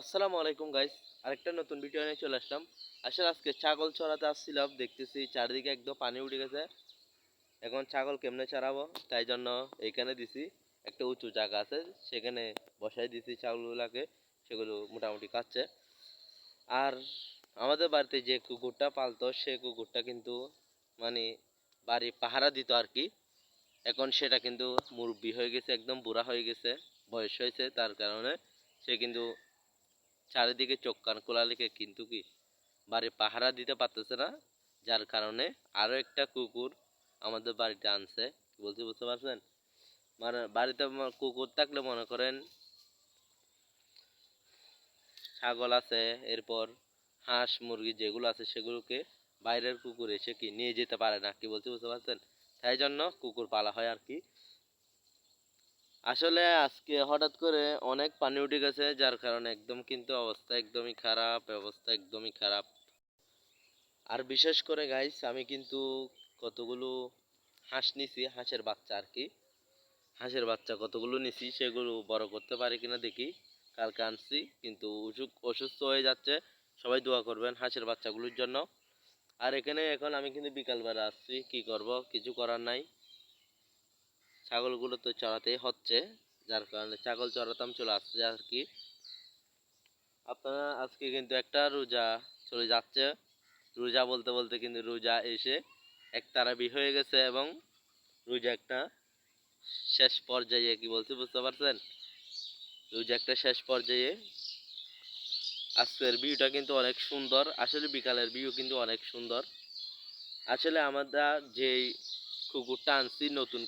আসসালামু আলাইকুম গাইস আরেকটা নতুন ভিডিও নিয়ে চলে আসলাম। আসলে আজকে ছাগল চড়াতে আসছিলাম, দেখতেছি চারিদিকে একদম পানি উঠে গেছে। এখন ছাগল কেমনে চড়াবো? তাই জন্য এইখানে দিছি একটা উঁচু জায়গা আছে, সেখানে বসাই দিছি ছাগলগুলাকে, সেগুলো মোটামুটি খাচ্ছে আর আমাদের বাড়িতে যে কুকুরটা পালতো, সে কুকুরটা কিন্তু মানে বাড়ি পাহারা দিত আর কি। এখন সেটা কিন্তু মুরব্বি হয়ে গেছে, একদম বুড়া হয়ে গেছে, বয়স হয়েছে, তার কারণে সে কিন্তু চারিদিকে চোখ কান খোলা লেগে কিন্তু কি বাড়ি পাহারা দিতে পারতেছে না? যার কারণে আরও একটা কুকুর আমাদের বাড়িতে আনছে। বলছি, বুঝতে পারছেন? মানে বাড়িতে কুকুর থাকলে মনে করেন ছাগল আছে, এরপর হাঁস, মুরগি যেগুলো আছে সেগুলোকে বাইরের কুকুর এসে কি নিয়ে যেতে পারে না? কি বলছি, বুঝতে পারছেন? তাই জন্য কুকুর পালা হয় আর কি। আসলে আজকে হঠাৎ করে অনেক পানি উঠে গেছে, যার কারণে একদম কিন্তু অবস্থা একদমই খারাপ, অবস্থা একদমই খারাপ। আর বিশেষ করে গাইস আমি কিন্তু কতগুলো হাঁস নিছি, হাঁসের বাচ্চা আর কি। হাঁসের বাচ্চা কতগুলো নিছি সেগুলো বড় করতে পারি কিনা দেখি। কালকে আনছি, কিন্তু অসুখ, অসুস্থ হয়ে যাচ্ছে। সবাই দোয়া করবেন হাঁসের বাচ্চাগুলোর জন্য। আর এখানে এখন আমি কিন্তু বিকালবেলা আসছি, কি করব? কিছু করার নাই। ছাগলগুলো তো চড়াতেই হচ্ছে, যার কারণে ছাগল চড়াতাম চলে আসছে আর কি। আপনারা আজকে কিন্তু একটা রোজা চলে যাচ্ছে। রোজা বলতে বলতে কিন্তু রোজা এসে এক তারাবি হয়ে গেছে এবং রোজা একটা শেষ পর্যায়ে, কি বলছি বুঝতে পারছেন? রোজা একটা শেষ পর্যায়ে। আজকের ভিউটা কিন্তু অনেক সুন্দর, আসলে বিকালের ভিউ কিন্তু অনেক সুন্দর। আসলে আমরা যেই কুকুরটা আনছি, নতুন